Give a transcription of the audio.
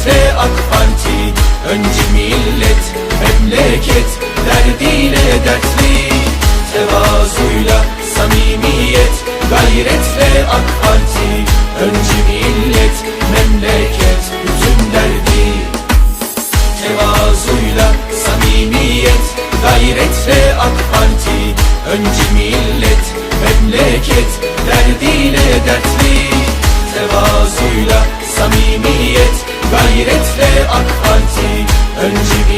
ise AK Parti Önce millet, memleket Derdiyle dertli. Tevazuyla samimiyet Gayretle AK Parti Önce millet, memleket Bütün derdi. Tevazuyla samimiyet Gayretle AK Parti Önce millet, memleket Derdiyle dertli. Tevazuyla samimiyet Gayretle AK Parti Önce